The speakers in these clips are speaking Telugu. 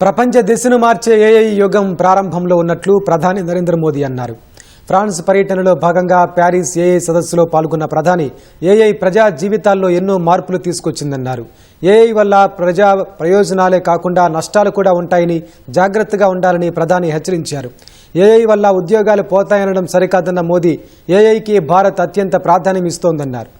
ప్రపంచ దిశను మార్చే ఏఐ యుగం ప్రారంభంలో ఉన్నట్లు ప్రధాని నరేంద్ర మోదీ అన్నారు. ఫ్రాన్స్ పర్యటనలో భాగంగా ప్యారిస్ ఏఐ సదస్సులో పాల్గొన్న ప్రధాని ఏఐ ప్రజా జీవితాల్లో ఎన్నో మార్పులు తీసుకొచ్చిందన్నారు. ఏఐ వల్ల ప్రజా ప్రయోజనాలే కాకుండా నష్టాలు కూడా ఉంటాయని జాగ్రత్తగా ఉండాలని ప్రధాని హెచ్చరించారు. ఏఐ వల్ల ఉద్యోగాలు పోతాయనడం సరికాదన్న మోదీ ఏఐకి భారత్ అత్యంత ప్రాధాన్యం ఇస్తోందన్నారు.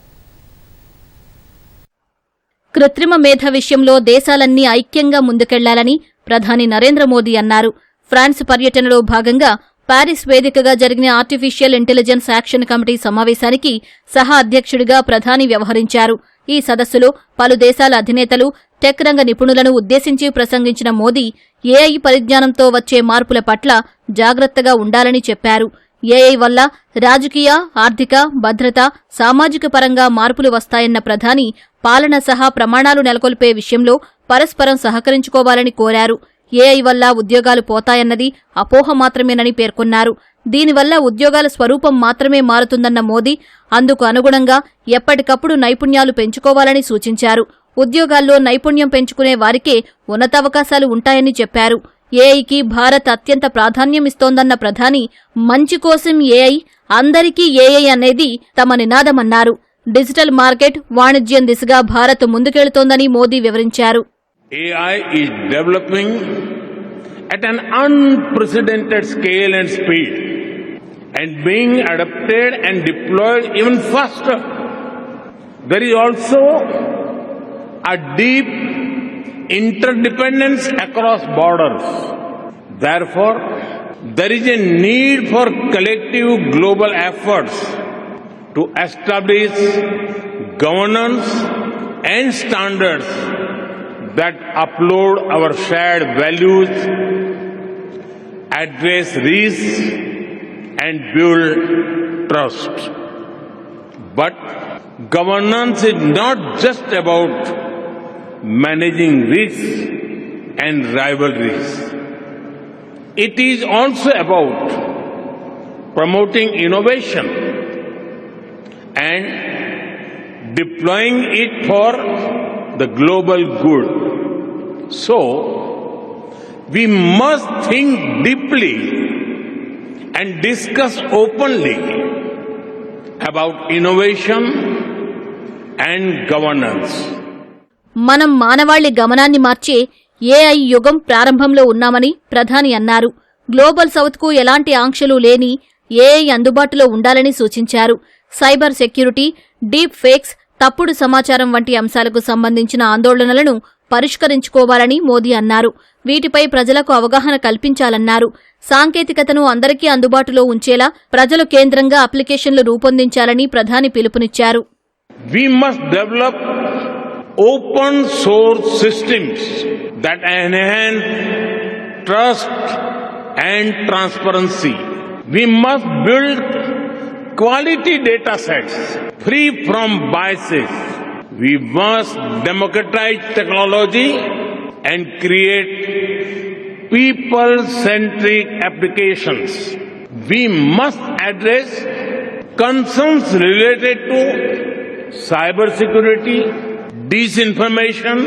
కృత్రిమ మేధ విషయంలో దేశాలన్నీ ఐక్యంగా ముందుకెళ్ళాలని ప్రధాని నరేంద్ర మోదీ అన్నారు. ఫ్రాన్స్ పర్యటనలో భాగంగా పారిస్ వేదికగా జరిగిన ఆర్టిఫిషియల్ ఇంటెలిజెన్స్ యాక్షన్ కమిటీ సమావేశానికి సహా అధ్యక్షుడిగా ప్రధాని వ్యవహరించారు. ఈ సదస్సులో పలు దేశాల అధినేతలు టెక్ రంగ నిపుణులను ఉద్దేశించి ప్రసంగించిన మోదీ ఏఐ పరిజ్ఞానంతో వచ్చే మార్పుల పట్ల జాగ్రత్తగా ఉండాలని చెప్పారు. ఏఐ వల్ల రాజకీయ ఆర్థిక భద్రత సామాజిక పరంగా మార్పులు వస్తాయన్న ప్రధాని పాలన సహా ప్రమాణాలు నెలకొల్పే విషయంలో పరస్పరం సహకరించుకోవాలని కోరారు. ఏఐ వల్ల ఉద్యోగాలు పోతాయన్నది అపోహ మాత్రమేనని పేర్కొన్నారు. దీనివల్ల ఉద్యోగాల స్వరూపం మాత్రమే మారుతుందన్న మోదీ అందుకు అనుగుణంగా ఎప్పటికప్పుడు నైపుణ్యాలు పెంచుకోవాలని సూచించారు. ఉద్యోగాల్లో నైపుణ్యం పెంచుకునే వారికే ఉన్నతావకాశాలు ఉంటాయని చెప్పారు. ఏఐకి భారత్ అత్యంత ప్రాధాన్యమిస్తోందన్న ప్రధాని మంచి కోసం ఏఐ అందరికీ ఏఐ అనేది తమ నినాదమన్నారు. డిజిటల్ మార్కెట్ వాణిజ్యం దిశగా భారత్ ముందుకెళుతోందని మోదీ వివరించారు. AI is developing at an unprecedented scale and speed and being adapted and deployed even faster. There is also a deep interdependence across borders. Therefore, there is a need for collective global efforts to establish governance and standards that upload our shared values, address risks, and build trust. But governance is not just about managing risks and rivalries. It is also about promoting innovation and deploying it for the global good. So, we must think deeply and discuss openly about innovation and governance. మనం మానవాళి గమనాన్ని మార్చే ఏఐ యుగం ప్రారంభంలో ఉన్నామని ప్రధాని అన్నారు గ్లోబల్ సౌత్కు ఎలాంటి ఆంక్షలు లేని ఏఐ అందుబాటులో ఉండాలని సూచించారు సైబర్ సెక్యూరిటీ డీప్ ఫేక్స్ తప్పుడు సమాచారం వంటి అంశాలకు సంబంధించిన ఆందోళనలను పరిష్కరించుకోవాలని మోదీ అన్నారు వీటిపై ప్రజలకు అవగాహన కల్పించాలన్నారు సాంకేతికతను అందరికీ అందుబాటులో ఉంచేలా ప్రజలు కేంద్రంగా అప్లికేషన్లు రూపొందించాలని ప్రధాని పిలుపునిచ్చారు We must develop open source systems that enhance trust and transparency. We must build quality data sets free from biases. We must democratize technology and create people centric applications. We must address concerns related to cybersecurity, disinformation,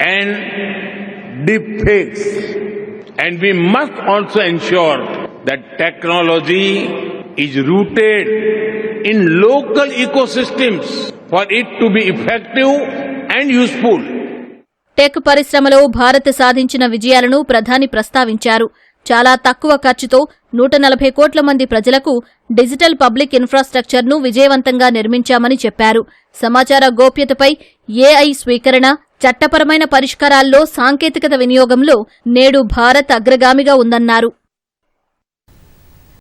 and deepfakes. And we must also ensure that technology is rooted in local ecosystems for it to be effective and useful. Tech పరిశ్రమలో భారత్ సాధించిన విజయాలను ప్రధాని ప్రస్తావించారు. చాలా తక్కువ ఖర్చుతో నూట నలభై కోట్ల మంది ప్రజలకు డిజిటల్ పబ్లిక్ ఇన్ఫ్రాస్ట్రక్చర్ను విజయవంతంగా నిర్మించామని చెప్పారు. సమాచార గోప్యతపై ఏఐ స్వీకరణ చట్టపరమైన పరిష్కారాల్లో సాంకేతికత వినియోగంలో నేడు భారత్ అగ్రగామిగా ఉందన్నారు.